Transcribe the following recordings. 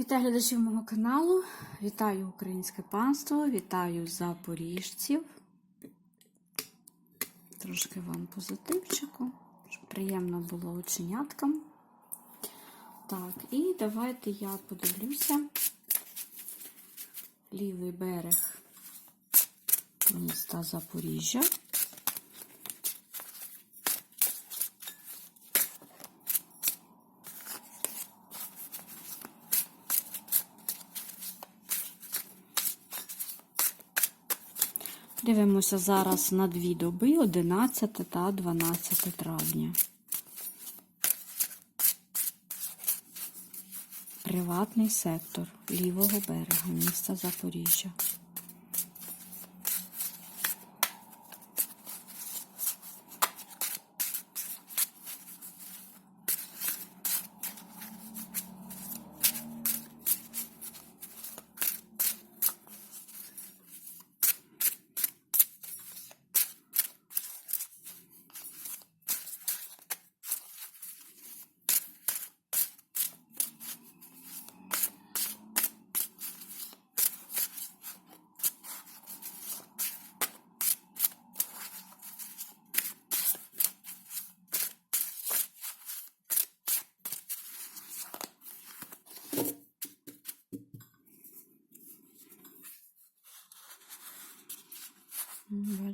Вітаю глядачів мого каналу, вітаю українське панство, вітаю запоріжців. Трошки вам позитивчику, щоб приємно було оченяткам. Так, і давайте я подивлюся лівий берег міста Запоріжжя. Дивимося зараз на дві доби 11 та 12 травня. Приватний сектор лівого берега міста Запоріжжя.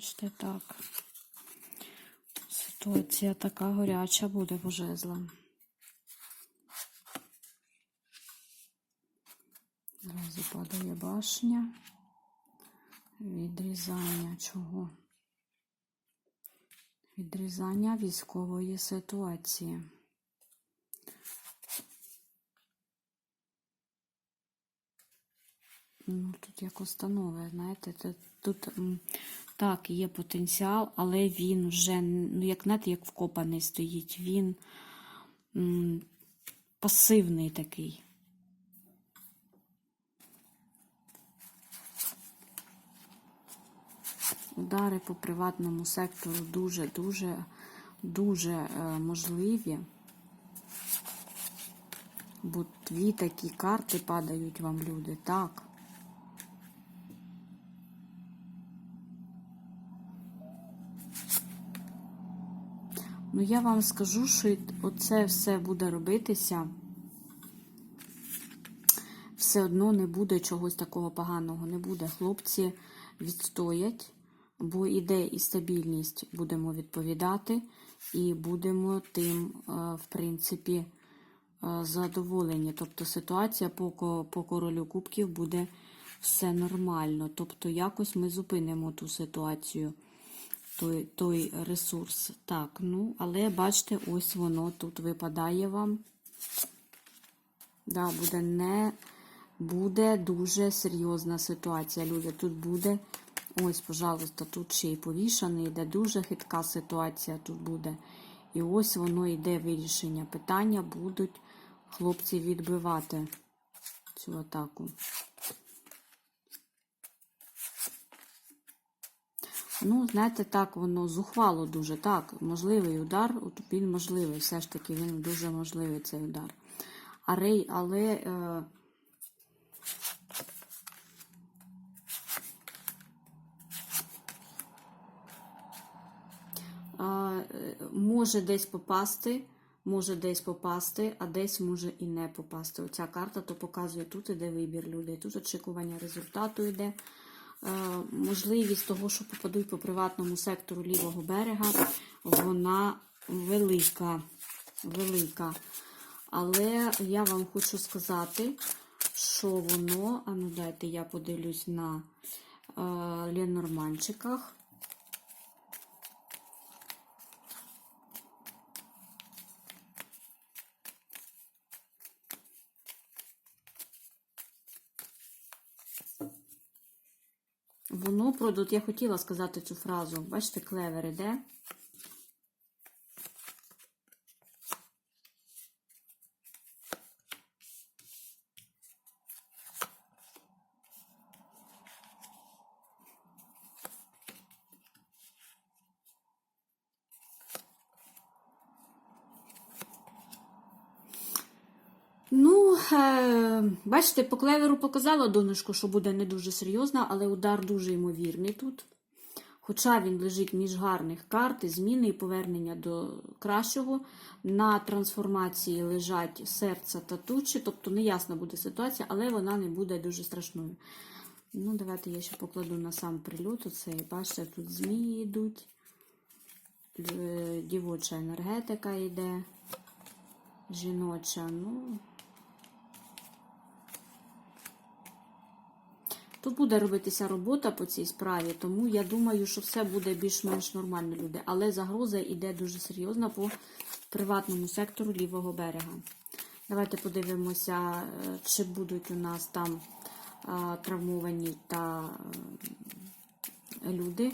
Бачите, так. Ситуація така горяча буде по жезлам. Зразу падає башня. Відрізання чого? Відрізання військової ситуації. Ну, тут як установи, знаєте, тут, так, є потенціал, але він вже, ну, як знаєте, як вкопаний стоїть, він м, пасивний такий. Удари по приватному сектору дуже-дуже дуже е, можливі. Бо дві такі карти падають вам люди, так. Ну, я вам скажу, що оце все буде робитися. Все одно не буде чогось такого поганого. Не буде. Хлопці відстоять, бо іде і стабільність, будемо відповідати, і будемо тим, е, в принципі, е, задоволені. Тобто ситуація по, по королю кубків буде все нормально. Тобто, якось ми зупинимо ту ситуацію той, той ресурс. Так, ну, але бачите, ось воно тут випадає вам. Да, буде не буде дуже серйозна ситуація. Люди, тут буде. Ось, пожалуйста, тут ще й повішаний, йде дуже хитка ситуація тут буде. І ось воно йде вирішення. Питання будуть хлопці відбивати цю атаку. Ну, знаєте, так, воно зухвало дуже. Так, можливий удар, він можливий, все ж таки, він дуже можливий цей удар. А рей, але. Е, може десь попасти, може десь попасти, а десь може і не попасти. Оця карта то показує, тут іде вибір людей, тут очікування результату йде. Е, можливість того, що попадуть по приватному сектору лівого берега, вона велика. велика. Але я вам хочу сказати, що воно, а ну дайте я подивлюсь на е, ленорманчиках. Воно продут. Я хотіла сказати цю фразу. Бачите, клевер іде. Ну, е, бачите, по клеверу показала донышко, що буде не дуже серйозна, але удар дуже ймовірний тут. Хоча він лежить між гарних карт, зміни і повернення до кращого. На трансформації лежать серця та тучі, тобто неясна буде ситуація, але вона не буде дуже страшною. Ну, давайте я ще покладу на сам прильот. Оцей, бачите, тут змії йдуть, е, дівоча енергетика йде, жіноча. ну... Тут буде робитися робота по цій справі, тому я думаю, що все буде більш-менш нормально, люди. Але загроза йде дуже серйозна по приватному сектору лівого берега. Давайте подивимося, е, чи будуть у нас там а, травмовані та е, люди.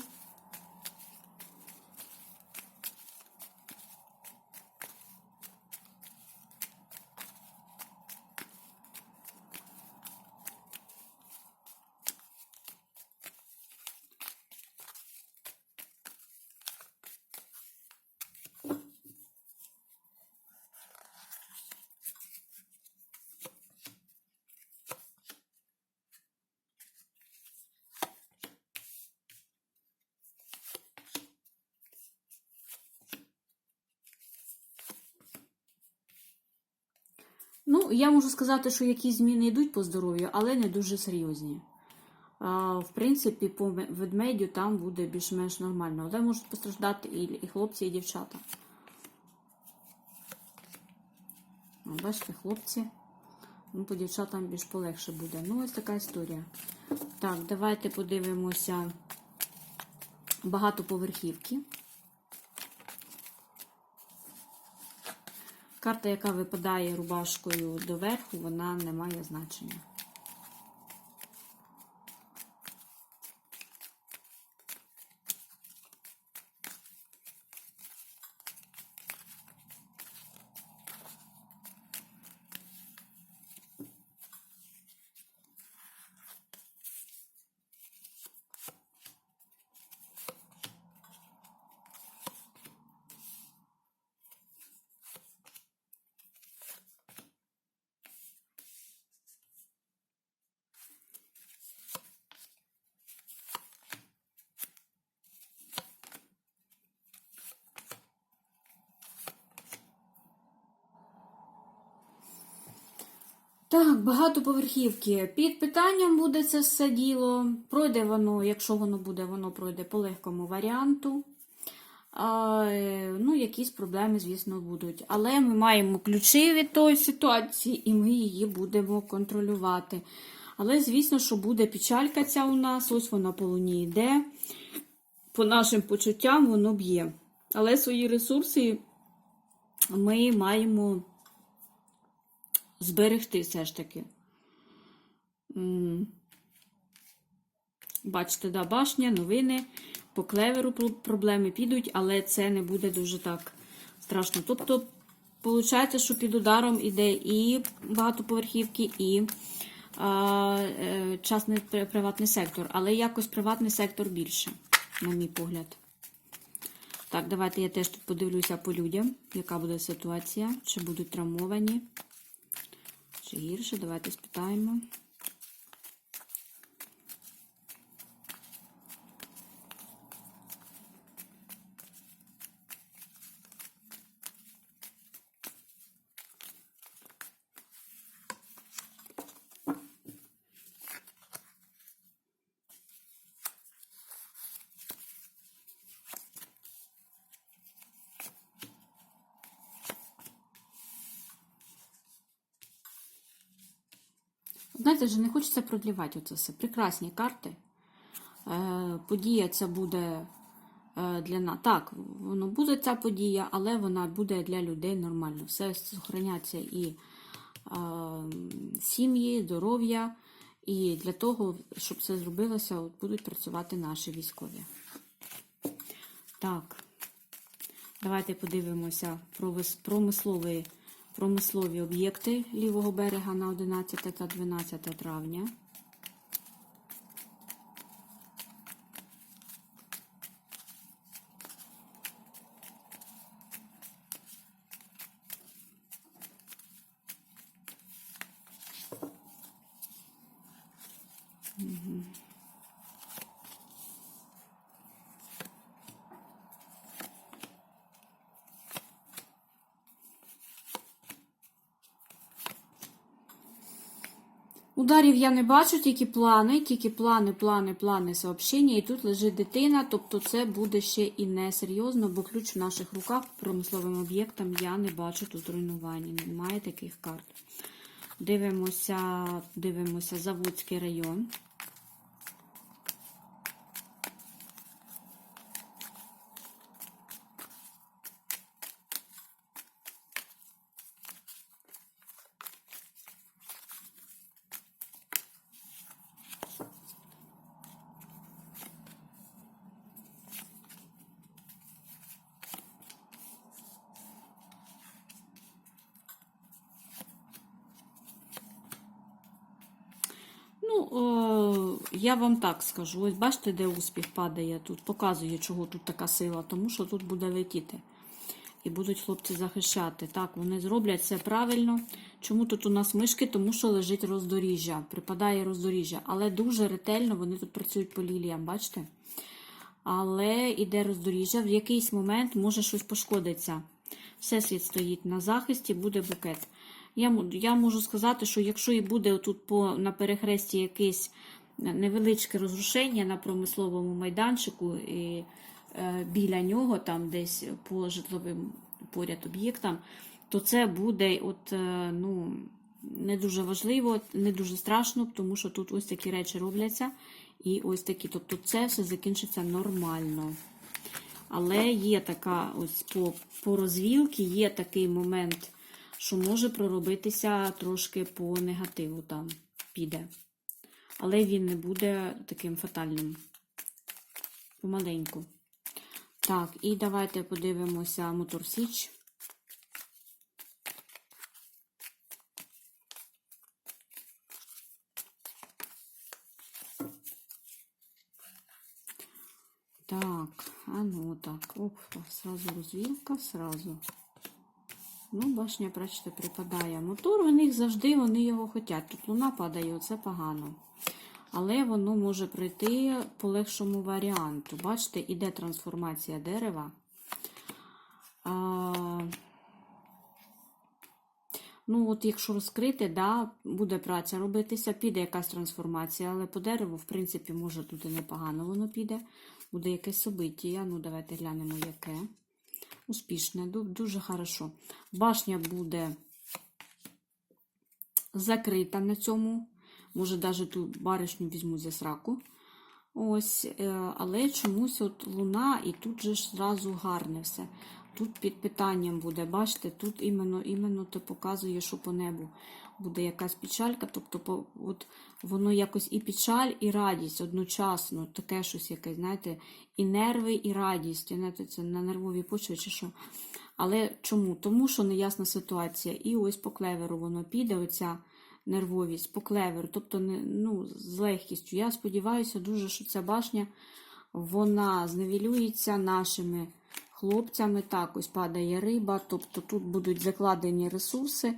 Ну, я можу сказати, що якісь зміни йдуть по здоров'ю, але не дуже серйозні. А, в принципі, по ведмедю там буде більш-менш нормально. Але можуть постраждати і, хлопці, і дівчата. Бачите, хлопці. Ну, по дівчатам більш полегше буде. Ну, ось така історія. Так, давайте подивимося багатоповерхівки. Карта, яка випадає рубашкою доверху, вона не має значення. Так, багатоповерхівки. Під питанням буде це все діло. Пройде воно, якщо воно буде, воно пройде по легкому варіанту. А, е, ну, якісь проблеми, звісно, будуть. Але ми маємо ключі від тої ситуації, і ми її будемо контролювати. Але, звісно, що буде печалька ця у нас, ось вона по луні йде. По нашим почуттям воно б'є. Але свої ресурси ми маємо зберегти все ж таки. Бачите, да, башня, новини. По клеверу проблеми підуть, але це не буде дуже так страшно. Тобто, виходить, що під ударом іде і багатоповерхівки, і а, е, частний приватний сектор. Але якось приватний сектор більше, на мій погляд. Так, давайте я теж тут подивлюся по людям, яка буде ситуація, чи будуть травмовані. Чи гірше? Давайте спитаємо. Знаєте, вже не хочеться продлівати оце все. Прекрасні карти. Е, подія ця буде е, для нас. Так, воно буде ця подія, але вона буде для людей нормально. Все зберігається і е, сім'ї, здоров'я. І для того, щоб це зробилося, будуть працювати наші військові. Так, давайте подивимося про вис- промислові, об'єкти лівого берега на 11 та 12 травня. Ударів я не бачу, тільки плани, тільки плани, плани, плани, сообщення. І тут лежить дитина, тобто це буде ще і не серйозно, бо ключ в наших руках промисловим об'єктам я не бачу тут руйнування. Немає таких карт. Дивимося, дивимося Заводський район. Ну, я вам так скажу. Ось бачите, де успіх падає тут. Показує, чого тут така сила, тому що тут буде летіти. І будуть хлопці захищати. Так, вони зроблять все правильно. Чому тут у нас мишки? Тому що лежить роздоріжжя. Припадає роздоріжжя. Але дуже ретельно вони тут працюють по ліліям, бачите? Але іде роздоріжжя, в якийсь момент може щось пошкодиться. Всесвіт стоїть на захисті, буде букет. Я, я можу сказати, що якщо і буде тут по, на перехресті якесь невеличке розрушення на промисловому майданчику, і е, біля нього, там десь по житловим поряд об'єктам, то це буде от, е, ну, не дуже важливо, не дуже страшно, тому що тут ось такі речі робляться. І ось такі. Тобто це все закінчиться нормально. Але є така, ось по, по розвілки, є такий момент, що може проробитися трошки по негативу там піде. Але він не буде таким фатальним. Помаленьку. Так, і давайте подивимося Мотор Січ. Так, а ну так, оп, сразу розвілка, сразу. Ну, башня, бачите, припадає. Мотор у них завжди вони його хотять. Тут луна падає, це погано. Але воно може прийти по легшому варіанту. Бачите, іде трансформація дерева. А, ну, от якщо розкрити, да, буде праця робитися, піде якась трансформація, але по дереву, в принципі, може тут і непогано воно піде. Буде якесь собиття. Ну, давайте глянемо, яке. Успішне, дуже хорошо. Башня буде закрита на цьому. Може, навіть ту баришню візьму за сраку. Ось, е, але чомусь от луна, і тут же ж зразу гарне все. Тут під питанням буде, бачите, тут іменно, іменно то показує, що по небу буде якась печалька. Тобто, от воно якось і печаль, і радість одночасно, таке щось якесь, знаєте, і нерви, і радість. Знаєте, це на нервовій почві чи що. Але чому? Тому що неясна ситуація. І ось по клеверу воно піде, оця нервовість по клеверу, тобто ну, з легкістю. Я сподіваюся дуже, що ця башня вона зневілюється нашими хлопцями. Так, ось падає риба, тобто тут будуть закладені ресурси,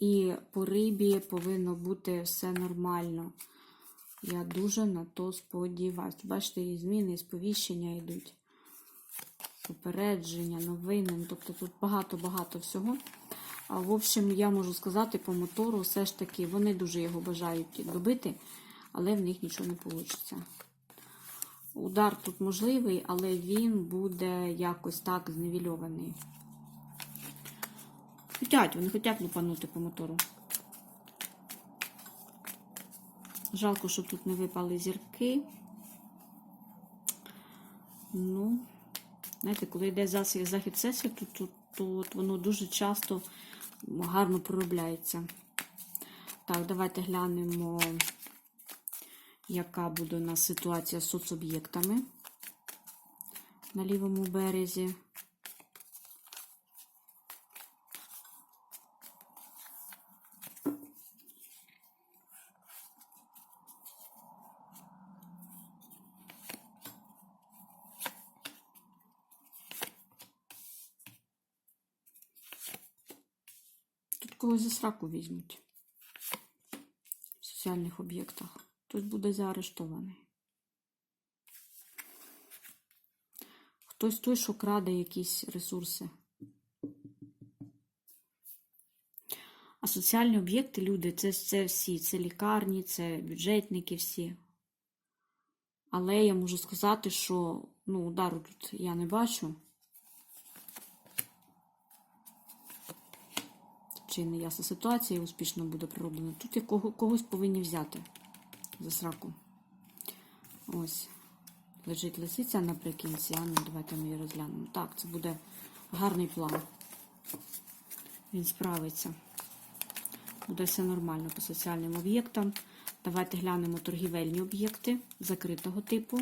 і по рибі повинно бути все нормально. Я дуже на то сподіваюся. Бачите, і зміни, і сповіщення йдуть. Попередження, новини. Тобто тут багато-багато всього. А, В общем, я можу сказати по мотору, все ж таки, вони дуже його бажають добити, але в них нічого не вийде. Удар тут можливий, але він буде якось так зневільований. Хотять, вони хочуть лупанути по мотору. Жалко, що тут не випали зірки. Ну, знаєте, коли йде захід всесвіту, то, то от воно дуже часто гарно проробляється. Так, давайте глянемо, яка буде у нас ситуація з соцоб'єктами на лівому березі. Когось за сраку візьмуть в соціальних об'єктах. Хтось буде заарештований. Хтось той, що краде якісь ресурси. А соціальні об'єкти, люди, це, це всі, це лікарні, це бюджетники всі. Але я можу сказати, що ну, удару тут я не бачу. Чи не ясна ситуація успішно буде пророблена. Тут я кого, когось повинні взяти за сраку. Ось. Лежить лисиця наприкінці, а ну давайте ми її розглянемо. Так, це буде гарний план. Він справиться. Буде все нормально по соціальним об'єктам. Давайте глянемо торгівельні об'єкти закритого типу.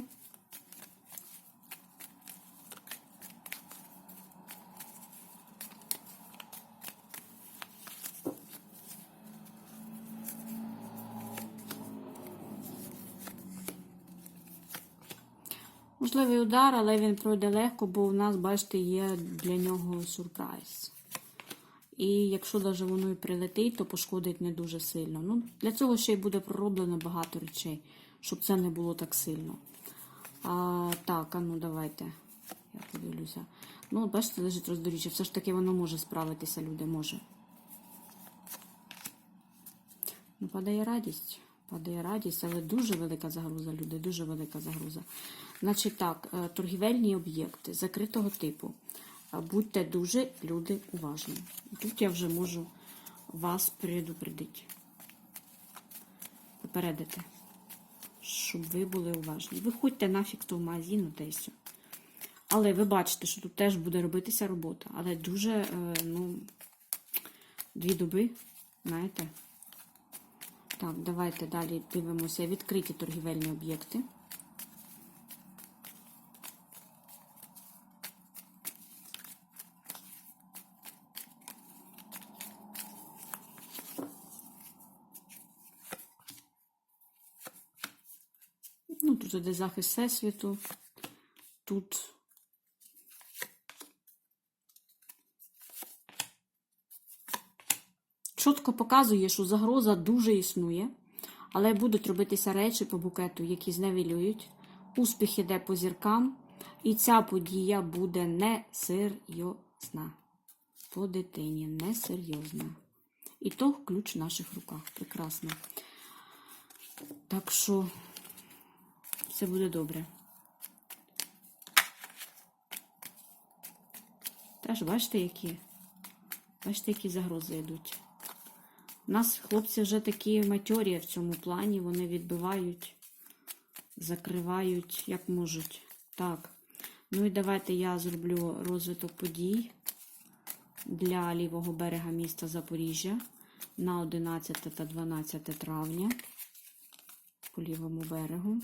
Можливий удар, але він пройде легко, бо у нас, бачите, є для нього сюрприз. І якщо навіть воно і прилетить, то пошкодить не дуже сильно. Ну, Для цього ще й буде пророблено багато речей, щоб це не було так сильно. А, Так, а ну давайте. Я подивлюся. Ну, бачите, лежить роздоріжжя. Все ж таки воно може справитися, люди, може. Ну, падає радість. Падає радість, але дуже велика загроза, люди, дуже велика загроза. Значить так, е, торгівельні об'єкти закритого типу. Е, Будьте дуже, люди, уважні. Тут я вже можу вас предупредити. Попередити, щоб ви були уважні. Виходьте нафіг з того магазину та. Але ви бачите, що тут теж буде робитися робота. Але дуже, е, ну, дві доби, знаєте. Так, давайте далі дивимося відкриті торгівельні об'єкти. Іде захист всесвіту. Тут чітко показує, що загроза дуже існує, але будуть робитися речі по букету, які зневелюють. Успіх іде по зіркам, і ця подія буде несерйозна. По дитині несерйозна. І то ключ в наших руках. Прекрасно. Так що все буде добре. Теж бачите, які? Бачите, які загрози йдуть. У нас хлопці вже такі матьорі в цьому плані, вони відбивають, закривають, як можуть. Так. Ну і давайте я зроблю розвиток подій для лівого берега міста Запоріжжя на 11 та 12 травня по лівому берегу.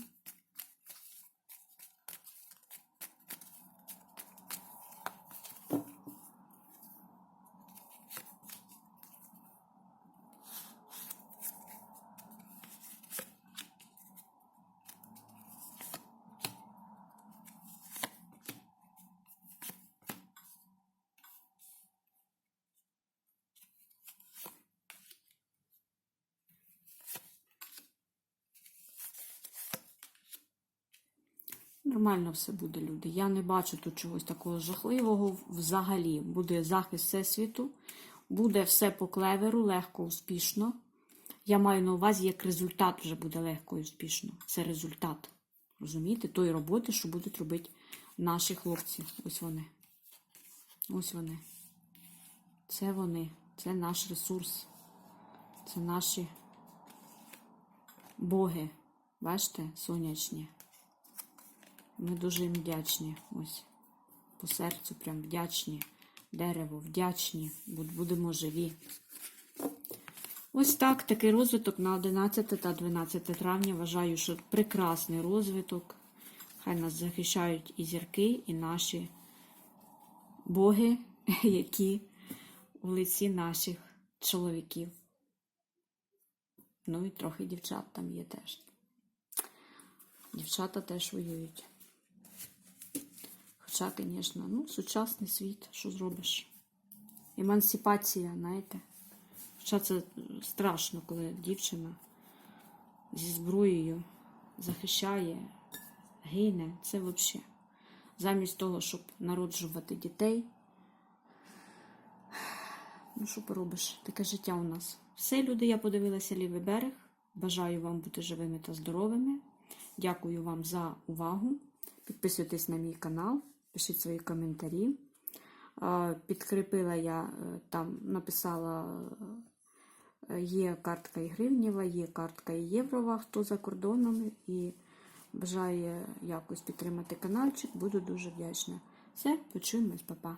Нормально все буде, люди. Я не бачу тут чогось такого жахливого. Взагалі буде захист всесвіту, буде все по клеверу, легко, успішно. Я маю на увазі, як результат вже буде легко і успішно. Це результат. Розумієте, тої роботи, що будуть робити наші хлопці. Ось вони. Ось вони. Це вони. Це наш ресурс. Це наші боги. Бачите, сонячні. Ми дуже їм вдячні. Ось. По серцю прям вдячні. Дерево, вдячні. Будемо живі. Ось так, такий розвиток на 11 та 12 травня. Вважаю, що прекрасний розвиток. Хай нас захищають і зірки, і наші боги, які у лиці наших чоловіків. Ну і трохи дівчат там є теж. Дівчата теж воюють. Хоча, звісно, ну, сучасний світ, що зробиш? Емансипація, знаєте. Хоча це страшно, коли дівчина зі зброєю захищає, гине. Це взагалі. Замість того, щоб народжувати дітей. Ну, що поробиш? Таке життя у нас. Все, люди, я подивилася лівий берег. Бажаю вам бути живими та здоровими. Дякую вам за увагу. Підписуйтесь на мій канал, пишіть свої коментарі. Підкріпила я е, там, написала, е, є картка і гривнєва, є картка і єврова, хто за кордоном і бажає якось підтримати каналчик, буду дуже вдячна. Все, почуємось, па-па.